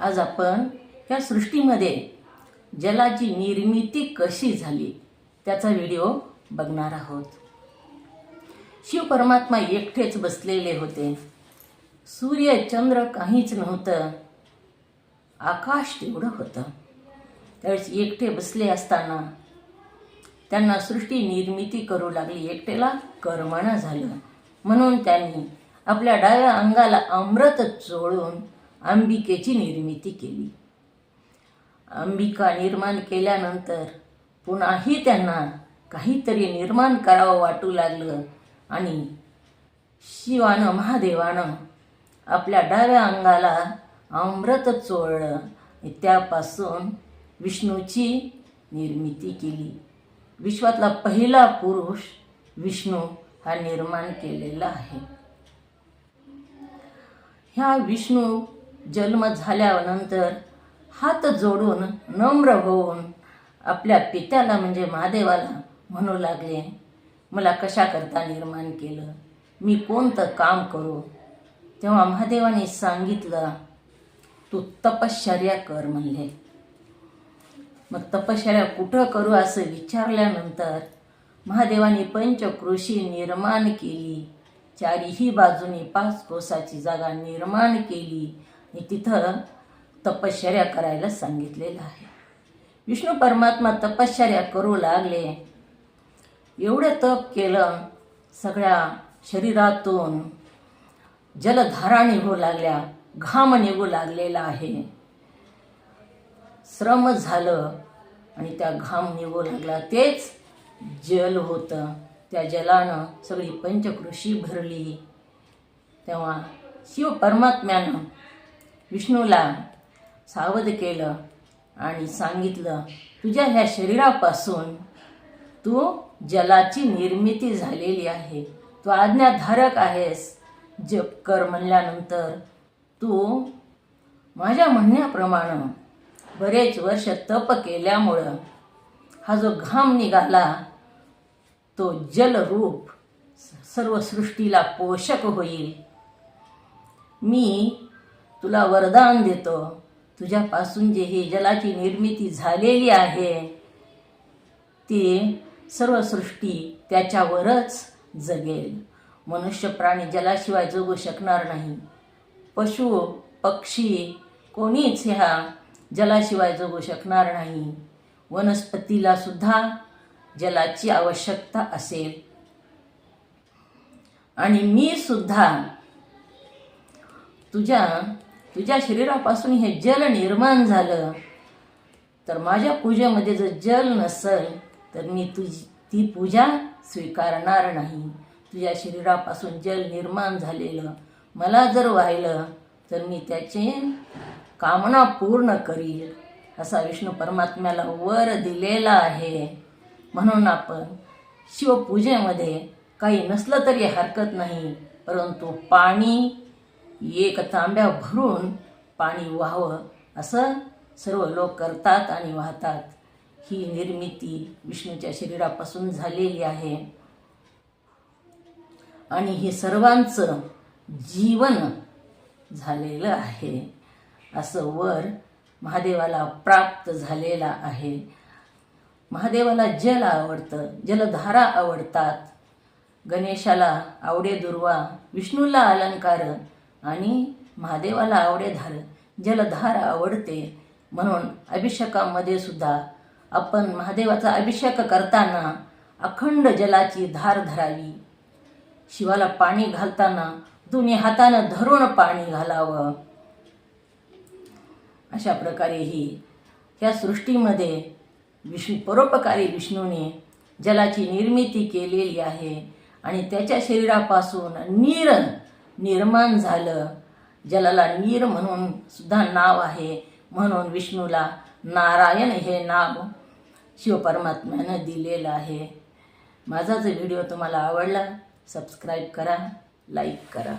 आज आपण या सृष्टीमध्ये जलाची निर्मिती कशी झाली त्याचा व्हिडिओ बघणार आहोत. शिव परमात्मा एकटेच बसलेले होते. सूर्य चंद्र काहीच नव्हतं. आकाश तेवढं होतं. त्यावेळेस एकटे बसले असताना त्यांना सृष्टी निर्मिती करू लागली. एकटेला कर्मणा झालं. म्हणून त्यांनी आपल्या डाव्या अंगाला अमृत चोळून अंबिकेची निर्मिती केली. अंबिका निर्माण केल्यानंतर पुन्हाही त्यांना काहीतरी निर्माण करावं वाटू लागलं आणि शिवानं महादेवानं आपल्या डाव्या अंगाला अमृत चोळलं. त्यापासून विष्णूची निर्मिती केली. विश्वातला पहिला पुरुष विष्णू हा निर्माण केलेला आहे. ह्या विष्णू जन्म झाल्यानंतर हात जोडून नम्र होऊन आपल्या पित्याला म्हणजे महादेवाला म्हणू लागले मला कशाकरता निर्माण केलं? मी कोणतं काम करू? तेव्हा महादेवाने सांगितलं तू तपश्चर्या कर म्हणले. मग तपश्चर्या कुठं करू असं विचारल्यानंतर महादेवाने पंचकृषी निर्माण केली. चारीही बाजूनी पाच कोसाची जागा निर्माण केली. आणि तिथं तपश्चर्या करायला सांगितलेलं आहे. विष्णू परमात्मा तपश्चर्या करू लागले. एवढं तप केलं सगळ्या शरीरातून जलधारा निघू लागल्या घाम निघू लागलेला आहे. श्रम झालं आणि त्या घाम निघू लागला. तेच जल होतं. त्या जलानं सगळी पंचकृषी भरली. तेव्हा शिव परमात्म्यानं विष्णूला सावध केलं आणि सांगितलं तुझ्या ह्या शरीरापासून तू जलाची निर्मिती झालेली आहे. तू आज्ञाधारक आहेस. जप कर म्हणल्यानंतर तू माझ्या म्हणण्याप्रमाणे बरेच वर्ष तप केल्यामुळं हा जो घाम निघाला तो जलरूप सर्व सृष्टीला पोषक होईल. मी तुला वरदान देतो. तुझ्यापासून जे हे जलाची निर्मिती झालेली आहे ती सर्व सृष्टी त्याच्यावरच जगेल. मनुष्य प्राणी जलाशिवाय जगू शकणार नाही. पशु पक्षी कोणीच ह्या जलाशिवाय जगू शकणार नाही. वनस्पतीला सुद्धा जलाची आवश्यकता असेल. आणि मी सुद्धा तुझ्या तुझ्या शरीरापासून हे जल निर्माण झालं. तर माझ्या पूजेमध्ये जर जल नसेल तर मी तुझी ती पूजा स्वीकारणार नाही. तुझ्या शरीरापासून जल निर्माण झालेलं मला जर व्हायलं तर मी त्याचे कामना पूर्ण करील असा विष्णू परमात्म्याला वर दिलेला आहे. म्हणून आपण शिवपूजेमध्ये काही नसलं तरी हरकत नाही परंतु पाणी एक तांब्या भरून पाणी व्हावं असं सर्व लोक करतात आणि वाहतात. ही निर्मिती विष्णूच्या शरीरापासून झालेली आहे. आणि हे सर्वांचं जीवन झालेलं आहे. असं वर महादेवाला प्राप्त झालेला आहे. महादेवाला जल आवडतं जलधारा आवडतात. गणेशाला आवडे दुर्वा विष्णूला अलंकार आणि महादेवाला आवडे धार जलधार आवडते. म्हणून अभिषेकामध्ये सुद्धा आपण महादेवाचा अभिषेक करताना अखंड जलाची धार धरावी. शिवाला पाणी घालताना दोन्ही हातानं धरून पाणी घालावं. अशा प्रकारे ही या सृष्टीमध्ये विष्णू परोपकारी विष्णूने जलाची निर्मिती केलेली आहे आणि त्याच्या शरीरापासून नीर निर्माण झालं. जलाला नीर म्हणून सुद्धा नाव आहे. म्हणून विष्णूला नारायण हे नाव शिवपरमात्म्यानं दिलेलं आहे. माझा जर व्हिडिओ तुम्हाला आवडला सबस्क्राईब करा लाईक करा.